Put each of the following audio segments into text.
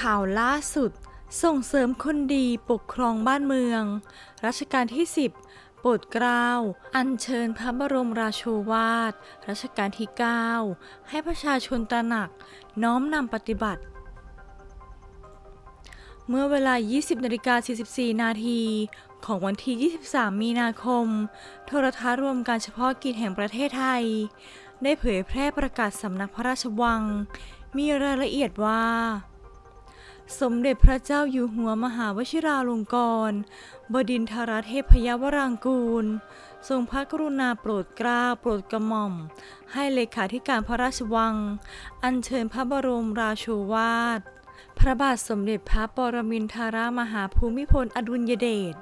ข่าวล่าสุด ส่งเสริมคนดีปกครองบ้านเมือง รัชกาลที่ 10 โปรดเกล้า อัญเชิญพระบรมราโชวาท รัชกาลที่ 9 ให้ประชาชนตระหนัก น้อมนำปฏิบัติเมื่อเวลา 20นาฬิกา44 นาทีของวันที่ 23 มีนาคม โทรทัศน์รวมการเฉพาะกิจแห่งประเทศไทย ได้เผยแพร่ประกาศสำนักพระราชวัง มีรายละเอียดว่า สมเด็จพระเจ้าอยู่หัวมหาวชิราลงกรณบดินทรเทพยวรางกูล ทรงพระกรุณาโปรดเกล้าโปรดกระหม่อม ให้เลขาธิการพระราชวัง อัญเชิญพระบรมราโชวาท พระบาทสมเด็จพระปรมินทรมหาภูมิพลอดุลยเดช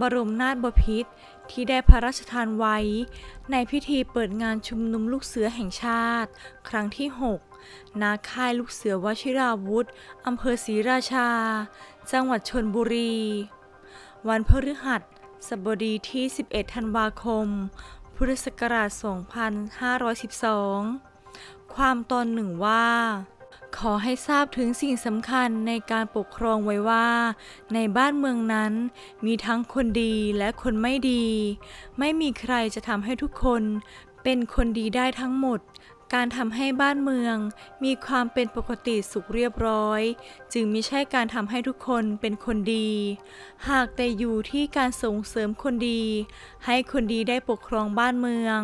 บรมนาถบพิตรที่ได้พระราชทานไว้ ในพิธีเปิดงานชุมนุมลูกเสือแห่งชาติ ครั้งที่ 6 นาค่ายลูกเสือวชิราวุธอำเภอศรีราชา จังหวัดชนบุรี วันพฤหัสบดีที่ 11 ธันวาคม พุทธศักราช 2512 ความตอนหนึ่งว่า ขอให้ทราบถึงสิ่งสำคัญในการปกครองไว้ว่า ในบ้านเมืองนั้นมีทั้งคนดีและคนไม่ดี ไม่มีใครจะทำให้ทุกคนเป็นคนดีได้ทั้งหมด การทำให้บ้านเมืองมีความเป็นปกติสุขเรียบร้อย จึงไม่ใช่การทำให้ทุกคนเป็นคนดี หากแต่อยู่ที่การส่งเสริมคนดี ให้คนดีได้ปกครองบ้านเมือง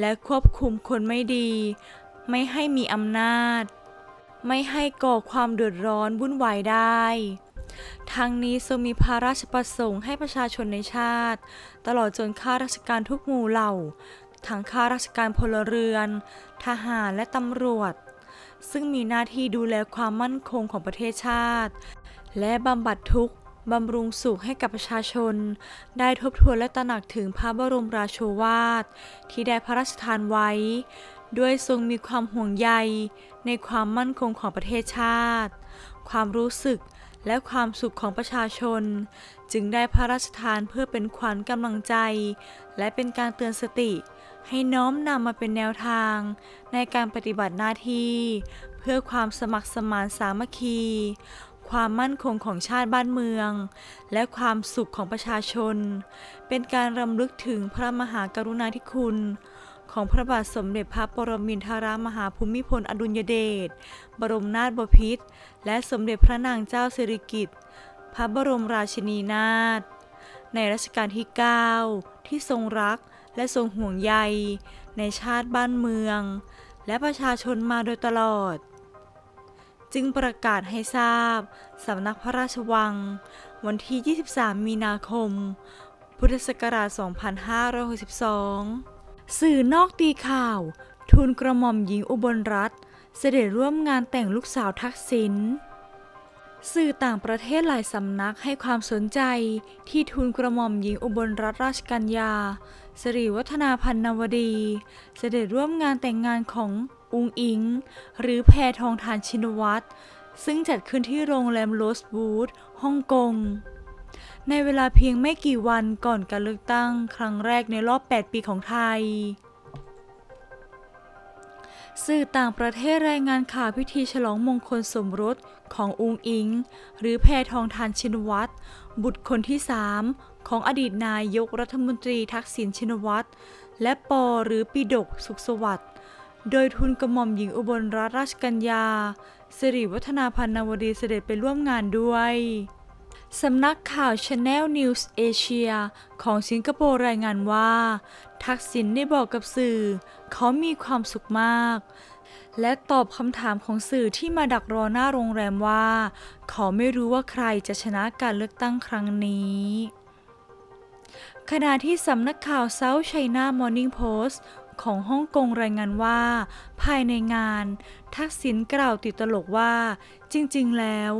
และควบคุมคนไม่ดี ไม่ให้มีอำนาจ ไม่ให้ก่อความเดือดร้อนวุ่นวายได้ทั้งนี้ทรงมีพระราชประสงค์ให้ประชาชนในชาติ ตลอดจนข้าราชการทุกหมู่เหล่า ทั้งข้าราชการพลเรือน ทหารและตำรวจ ซึ่งมีหน้าที่ดูแลความมั่นคงของประเทศชาติ และบำบัดทุกข์บำรุงสุขให้กับประชาชน ได้ทบทวนและตระหนักถึงพระบรมราโชวาท ที่ได้พระราชทานไว้ ด้วยทรงมีความห่วงใยในความมั่นคงของประเทศชาติ ความรู้สึกและความสุขของประชาชน จึงได้พระราชทานเพื่อเป็นขวัญกำลังใจ และเป็นการเตือนสติ ให้น้อมนำมาเป็นแนวทาง ในการปฏิบัติหน้าที่ เพื่อความสมัครสมานสามัคคี ความมั่นคงของชาติบ้านเมือง และความสุขของประชาชน เป็นการรำลึกถึงพระมหากรุณาธิคุณ ของพระบาทสมเด็จพระปรมินทรามหาภูมิพลอดุลยเดช บรมนาถบพิตร และสมเด็จพระนางเจ้าสิริกิติ์ พระบรมราชินีนาถ ในรัชกาลที่ 9 ที่ทรงรักและทรงห่วงใย ในชาติบ้านเมือง และประชาชนมาโดยตลอด จึงประกาศให้ทราบสำนักพระราชวัง วันที่ 23 มีนาคม พุทธศักราช 2562 สื่อนอกตีข่าว ทูลกระหม่อมหญิงอุบลรัตน์เสด็จร่วมงานแต่งลูกสาวทักษิณสื่อต่างประเทศหลายสำนักให้ความสนใจที่ทูลกระหม่อมหญิงอุบลรัตนราชกัญญาสิริวัฒนาพันนวดี เสด็จร่วมงานแต่งงานของอุงอิง หรือแพทองทานชินวัตรซึ่งจัดขึ้นที่โรงแรมโรสบูธฮ่องกง ในเวลาเพียงไม่กี่วันก่อนการเลือกตั้งครั้งแรกในรอบ 8 ปีของไทย สื่อต่างประเทศรายงานข่าวพิธีฉลองมงคลสมรสของอุงอิง หรือแพทองทานชินวัตรบุตรคนที่สามของอดีตนายกรัฐมนตรีทักษิณชินวัตรและปอหรือปิดกสุขสวัสดิ์โดยทุนกระหม่อมหญิงอุบลรัตนราชกัญญาสิริวัฒนาพันนวดีเสด็จไปร่วมงานด้วย สำนักข่าว Channel News Asia ของสิงคโปร์รายงานว่า ทักษิณได้บอกกับสื่อ เขามีความสุขมาก และตอบคำถามของสื่อที่มาดักรอหน้าโรงแรมว่า เขาไม่รู้ว่าใครจะชนะการเลือกตั้งครั้งนี้ขณะที่สำนักข่าว South China Morning Post ของฮ่องกงรายงานว่า ภายในงาน ทักษิณกล่าวติดตลกว่า จริง ๆ แล้ว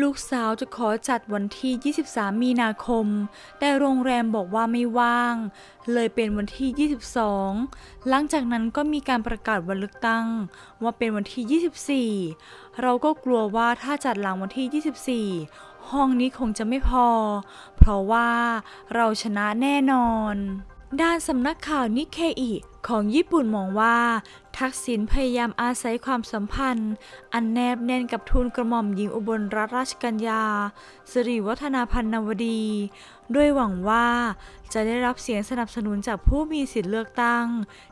ลูกสาวจะขอจัดวันที่ 23 มีนาคม แต่โรงแรมบอกว่าไม่ว่าง เลยเป็นวันที่ 22 หลังจากนั้นก็มีการประกาศวันเลือกตั้ง ว่าเป็นวันที่ 24 เราก็กลัวว่าถ้าจัดหลังวันที่ 24 ห้องนี้คงจะไม่พอ เพราะว่าเราชนะแน่นอน ด้านสำนักข่าวนิเคอิของญี่ปุ่นมองว่า ทักษิณพยายามอาศัยความสัมพันธ์ อันแนบแน่นกับทูลกระหม่อมหญิงอุบลรัตนราชกัญญาสิริวัฒนาพันนวดี ด้วยหวังว่าจะได้รับเสียงสนับสนุนจากผู้มีสิทธิเลือกตั้ง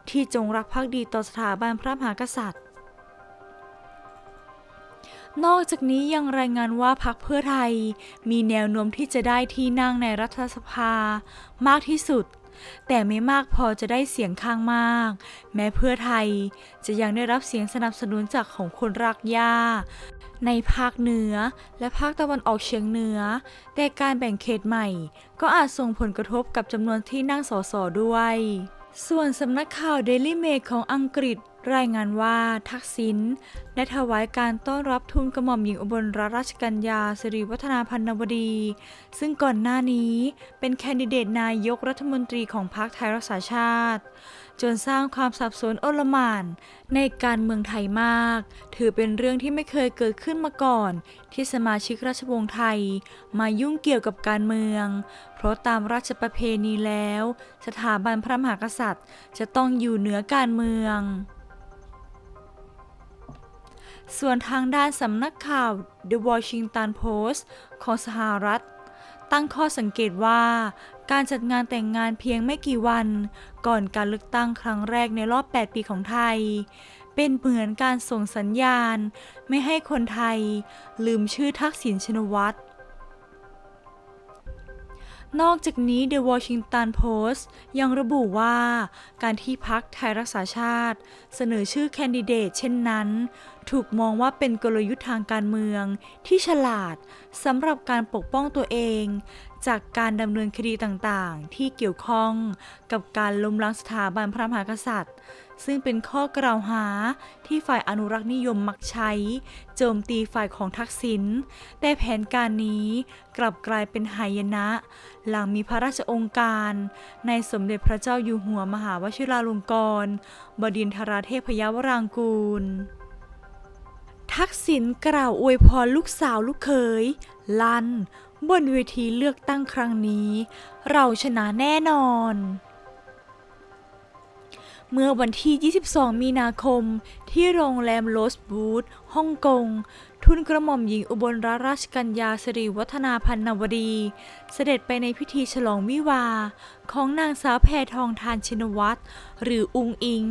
ที่จงรักภักดีต่อสถาบันพระมหากษัตริย์นอกจากนี้ยังรายงานว่าพรรคเพื่อไทย มีแนวโน้มที่จะได้ที่นั่งในรัฐสภามากที่สุด แต่ไม่มากพอจะได้เสียงข้างมาก แม้เพื่อไทยจะยังได้รับเสียงสนับสนุนจากของคนรักย่า ในภาคเหนือและภาคตะวันออกเฉียงเหนือ แต่การแบ่งเขตใหม่ ก็อาจส่งผลกระทบกับจำนวนที่นั่งสสด้วย ส่วนสำนักข่าว Daily Mail ของอังกฤษรายงานว่าทักษิณได้ถวายการต้อนรับทูลกระหม่อมหญิงอุบลรัตนราชกัญญาสิริวัฒนาพันนวดี ซึ่งก่อนหน้านี้เป็นแคนดิเดตนายกรัฐมนตรีของพรรคไทยรักษาชาติ จนสร้างความสับสนโอลหม่านในการเมืองไทยมาก ถือเป็นเรื่องที่ไม่เคยเกิดขึ้นมาก่อน ที่สมาชิกราชวงศ์ไทย มายุ่งเกี่ยวกับการเมือง เพราะตามราชประเพณีแล้ว สถาบันพระมหากษัตริย์ จะต้องอยู่เหนือการเมือง ส่วนทางด้านสำนักข่าว The Washington Post ของสหรัฐ ตั้งข้อสังเกตว่า การจัดงานแต่งงานเพียงไม่กี่วัน ก่อนการเลือกตั้งครั้งแรกในรอบ 8 ปีของไทย เป็นเหมือนการส่งสัญญาณ ไม่ให้คนไทย ลืมชื่อทักษิณชินวัตรนอกจากนี้ The Washington Post ยังระบุว่า การที่พักไทยรักษาชาติ เสนอชื่อแคนดิเดตเช่นนั้น ถูกมองว่าเป็นกลยุทธ์ทางการเมืองที่ฉลาดสำหรับการปกป้องตัวเอง จากการดำเนินคดีต่างๆ ที่เกี่ยวข้องกับการล้มล้างสถาบันพระมหากษัตริย์ ซึ่งเป็นข้อกล่าวหาที่ฝ่ายอนุรักษ์นิยมมักใช้ โจมตีฝ่ายของทักษิณแต่แผนการนี้กลับกลายเป็นหายนะ หลังมีพระราชองค์การ ในสมเด็จพระเจ้าอยู่หัวมหาวชิราลงกรณ์บดินทราเทพยวรางกูล ทักษิณกล่าวอวยพรลูกสาวลูกเขย ลันบนเวทีเลือกตั้งครั้งนี้ เราชนะแน่นอน เมื่อวันที่ 22 มีนาคม ที่โรงแรมโรสบูธฮ่องกง ทุนกระหม่อมหญิงอุบลรัตนราชกัญญาสิริวัฒนาพันนวดี เสด็จไปในพิธีฉลองวิวา ของนางสาวแพทองทานชินวัตร หรืออุงอิง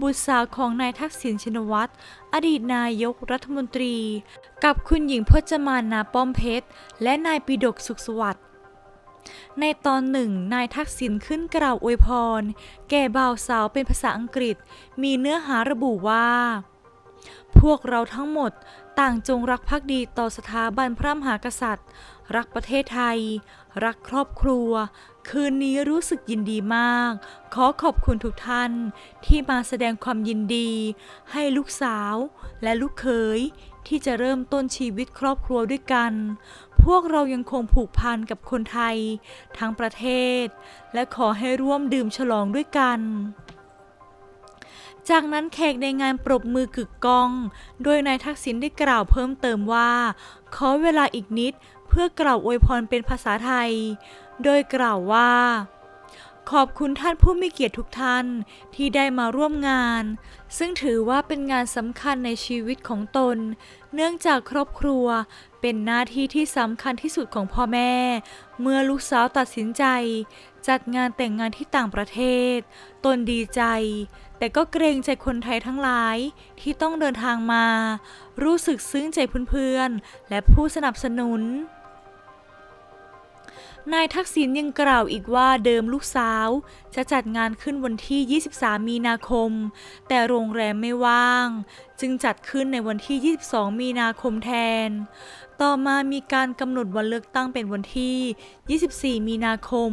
บุตรสาวของนายทักษิณชินวัตร อดีตนายกรัฐมนตรี กับคุณหญิงพจมานนาป้อมเพชร และนายปิดกสุขสวัสดิ์ ในตอนหนึ่งนายทักษิณขึ้นกล่าวอวยพร แก่บ่าวสาวเป็นภาษาอังกฤษ มีเนื้อหาระบุว่า พวกเราทั้งหมดต่างจงรักภักดีต่อสถาบันพระมหากษัตริย์ รักประเทศไทย รักครอบครัว คืนนี้รู้สึกยินดีมาก ขอขอบคุณทุกท่านที่มาแสดงความยินดี ให้ลูกสาวและลูกเขยที่จะเริ่มต้นชีวิตครอบครัวด้วยกัน พวกเรายังคงผูกพันกับคนไทย ทั้งประเทศ และขอให้ร่วมดื่มฉลองด้วยกัน จากนั้นแขกในงานปรบมือกึกก้อง โดยนายทักษิณได้กล่าวเพิ่มเติมว่า ขอเวลาอีกนิดเพื่อกล่าวอวยพรเป็นภาษาไทย โดยกล่าวว่า ขอบคุณท่านผู้มีเกียรติทุกท่านที่ได้มาร่วมงาน ซึ่งถือว่าเป็นงานสำคัญในชีวิตของตน เนื่องจากครอบครัวเป็นหน้าที่ที่สำคัญที่สุดของพ่อแม่ เมื่อลูกสาวตัดสินใจ จัดงานแต่งงานที่ต่างประเทศ ตนดีใจ แต่ก็เกรงใจคนไทยทั้งหลายที่ต้องเดินทางมา รู้สึกซึ้งใจเพื่อนๆ และผู้สนับสนุน นายทักษิณยังกล่าวอีกว่าเดิมลูกสาว จะจัดงานขึ้นวันที่ 23 มีนาคม แต่โรงแรมไม่ว่าง จึงจัดขึ้นในวันที่ 22 มีนาคมแทน ต่อมามีการกำหนดวันเลือกตั้งเป็นวันที่ 24 มีนาคม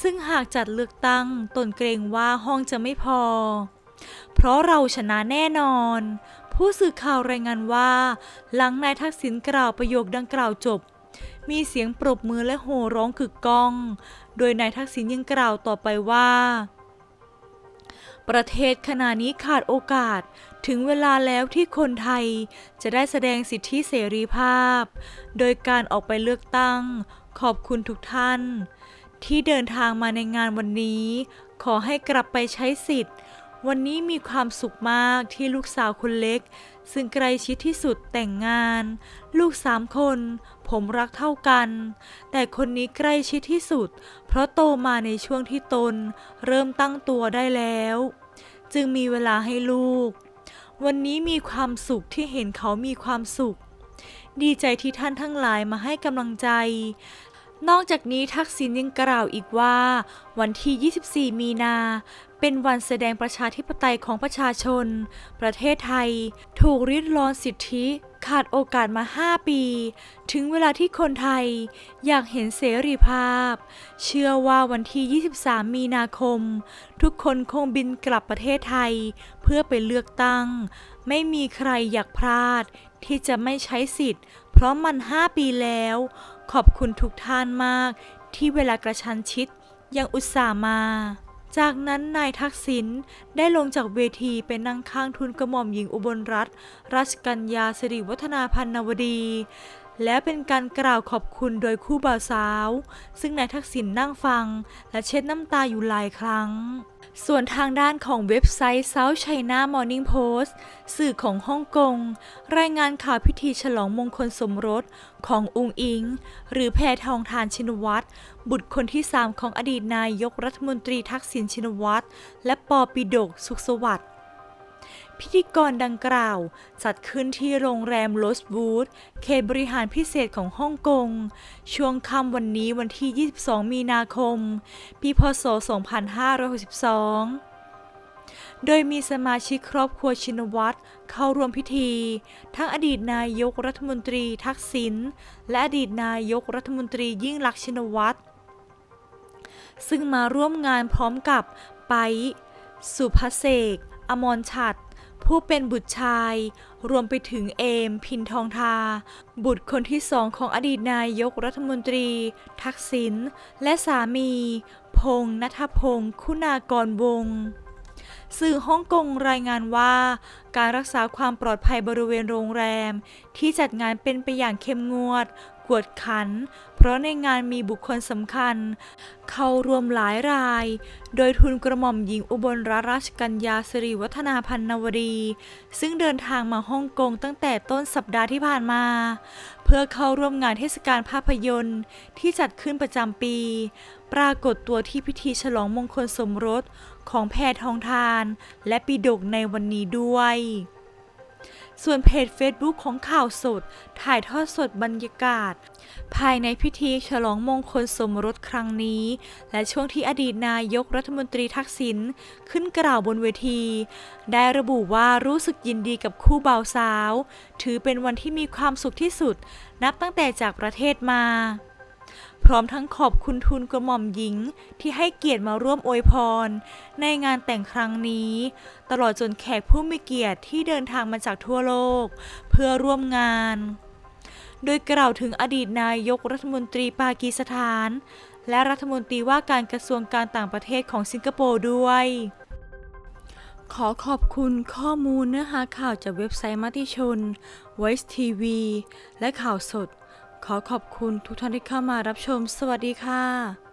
ซึ่งหากจัดเลือกตั้งตนเกรงว่าห้องจะไม่พอ เพราะเราชนะแน่นอนผู้สื่อข่าวรายงานว่า หลังนายทักษิณกล่าวประโยคดังกล่าวจบ มีเสียงปรบมือและโห่ร้องกึกก้อง โดยนายทักษิณยังกล่าวต่อไปว่า ประเทศขณะนี้ขาดโอกาสถึงเวลาแล้วที่คนไทยจะได้แสดงสิทธิเสรีภาพ โดยการออกไปเลือกตั้ง ขอบคุณทุกท่าน ที่เดินทางมาในงานวันนี้ ขอให้กลับไปใช้สิทธิ์ วันนี้มีความสุขมากที่ลูกสาวคนเล็ก ซึ่งใกล้ชิดที่สุดแต่งงาน ลูกสามคน ผมรักเท่ากัน แต่คนนี้ใกล้ชิดที่สุด เพราะโตมาในช่วงที่ตน เริ่มตั้งตัวได้แล้ว จึงมีเวลาให้ลูก วันนี้มีความสุขที่เห็นเขามีความสุข ดีใจที่ท่านทั้งหลายมาให้กำลังใจนอกจากนี้ทักษิณยังกล่าวอีกว่า วันที่ 24 มีนา เป็นวันแสดงประชาธิปไตยของประชาชน ประเทศไทย ถูกริดรอนสิทธิ ขาดโอกาสมา 5 ปี ถึงเวลาที่คนไทยอยากเห็นเสรีภาพ เชื่อว่าวันที่ 23 มีนาคม ทุกคนคงบินกลับประเทศไทย เพื่อไปเลือกตั้ง ไม่มีใครอยากพลาด ที่จะไม่ใช้สิทธิ์ เพราะมัน 5 ปีแล้ว ขอบคุณทุกท่านมาก ที่เวลากระชันชิดยังอุตส่าห์มา จากนั้นนายทักษิณได้ลงจากเวทีไปนั่งข้างทุนกระหม่อมหญิงอุบลรัตน์รัชกัญญาสิริวัฒนาพันนวดี และเป็นการกล่าวขอบคุณโดยคู่บ่าวสาว ซึ่งนายทักษิณนั่งฟังและเช็ดน้ำตาอยู่หลายครั้ง ส่วนทางด้านของเว็บไซต์ South China Morning Post สื่อของฮ่องกง รายงานข่าวพิธีฉลองมงคลสมรสของอุงอิง หรือแพทองทานชินวัตร บุตรคนที่ 3 ของอดีตนายกรัฐมนตรีทักษิณชินวัตร และปอปิดกสุขสวัสดิ์ พิธีกรดังกล่าว จัดขึ้นที่โรงแรมโรสบูธเขตบริหารพิเศษของฮ่องกง ช่วงค่ำวันนี้วันที่ 22 มีนาคม ปีพศ 2562โดยมีสมาชิกครอบครัวชินวัตรเข้าร่วมพิธี ทั้งอดีตนายกรัฐมนตรีทักษิณและอดีตนายกรัฐมนตรียิ่งลักษณ์ชินวัตรซึ่งมาร่วมงานพร้อมกับไป สุภเสกอมรชัด ผู้เป็นบุตรชาย รวมไปถึงเอม พินทองทา บุตรคนที่สองของอดีตนายกรัฐมนตรี ทักษิณและสามี พงษ์นัทพงศ์คุณากรวงศ์สื่อฮ่องกงรายงานว่า การรักษาความปลอดภัยบริเวณโรงแรม ที่จัดงานเป็นไปอย่างเข้มงวด กวดขัน เพราะในงานมีบุคคลสำคัญ เข้ารวมหลายราย โดยทุนกระหม่อมหญิงอุบลรัตนราชกัญญาสิริวัฒนาพันนวดี ซึ่งเดินทางมาฮ่องกงตั้งแต่ต้นสัปดาห์ที่ผ่านมา เพื่อเข้าร่วมงานเทศกาลภาพยนตร์ ที่จัดขึ้นประจำปี ปรากฏตัวที่พิธีฉลองมงคลสมรสของแพทองทาน และปีดกในวันนี้ด้วย ส่วนเพจ Facebook ของข่าวสด ถ่ายทอดสดบรรยากาศ ภายในพิธีฉลองมงคลสมรสครั้งนี้ และช่วงที่อดีตนายกรัฐมนตรีทักษิณขึ้นกล่าวบนเวที ได้ระบุว่ารู้สึกยินดีกับคู่บ่าวสาว ถือเป็นวันที่มีความสุขที่สุด นับตั้งแต่จากประเทศมา พร้อมทั้งขอบคุณทุนกระหม่อมหญิงที่ให้เกียรติมาร่วมอวยพร ในงานแต่งครั้งนี้ ตลอดจนแขกผู้มีเกียรติที่เดินทางมาจากทั่วโลก เพื่อร่วมงาน โดยกล่าวถึงอดีตนายกรัฐมนตรีปากีสถาน และรัฐมนตรีว่าการกระทรวงการต่างประเทศของสิงคโปร์ด้วยขอขอบคุณข้อมูลเนื้อหาข่าวจากเว็บไซต์มติชน Voice TV และข่าวสด ขอขอบคุณทุกท่านที่เข้ามารับชม สวัสดีค่ะ